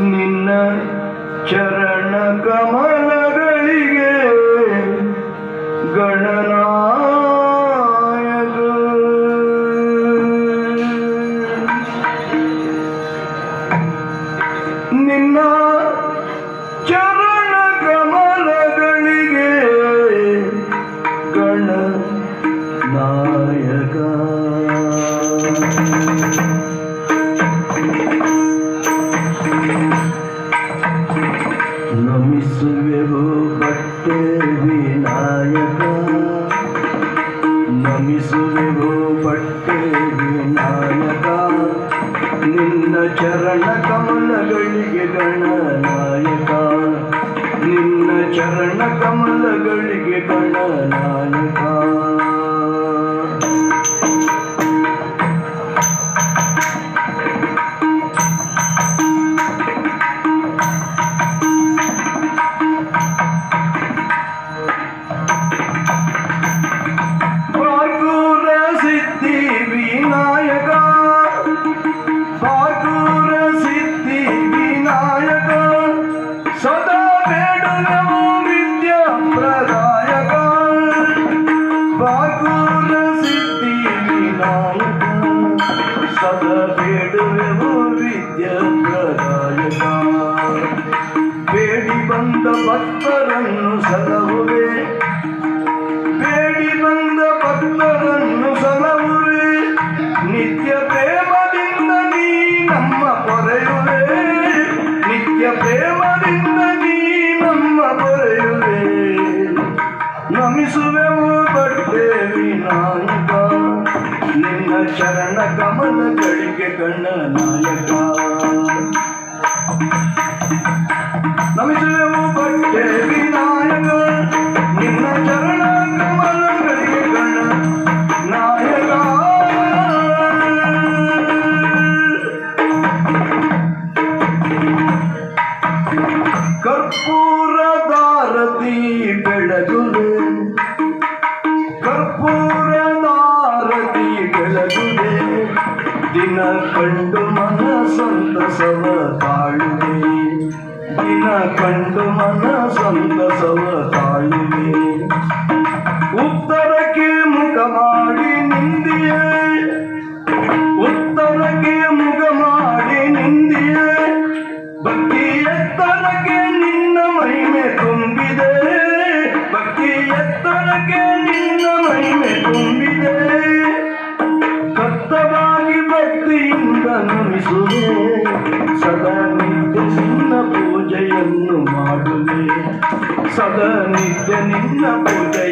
ನಿನ್ನ ಚರಣ ಕಮಲಗಳಿಗೆ ಗಣನಾಯಕ. ನಿನ್ನ ಚರಣ ನಾಯ ನಮಿಸುವೆವು ಪಟ್ಟೆ ನಾಯಕ ನಿನ್ನ ಚರಣ ಕಮಲಗಳಿಗೆ ಗಣನಾಯಕ. ನಿನ್ನ ಚರಣ ಕಮಲಗಳಿಗೆ ಗಣನಾಯಕ. ಸದಾ ಬೇಡುವೆವು ವಿದ್ಯಾ ಪ್ರದಾಯಕ. ಬಾಗೂರ ಸಿದ್ಧಿ ವಿನಾಯಕ ಸದಾ ಬೇಡುವೆವು ವಿದ್ಯಾ ಪ್ರದಾಯಕ. ಬೇಡಿ ಬಂದ ಭಕ್ತರನ್ನು ಸಲಹುವೆ. ಬೇಡಿ ಬಂದ ಭಕ್ತರನ್ನು ಸಲಹುವೆ. ನಿತ್ಯ ಪ್ರೇಮದಿಂದ ನೀ ನಮ್ಮ ಪೊರೆಯುವೆ. ನಿತ್ಯ ಪ್ರೇಮದಿಂದ ನೀ ಪೊರೆಯುವೆ ನಮಿಸುವೆವು ಬರ್ತೇವಿ ನಾಯಕ. ನಿನ್ನ ಚರಣ ಕಮಲಗಳಿಗೆ ಕಣ್ಣ ನಾಯಕ. ಕಂಡು ಮನ ಸಂತಸವ ತಾಳುವೆ ದಿನ ಕಂಡು ಮನ ಸಂತಸವ ನಿನ್ನ ಪೂಜೆಯನ್ನು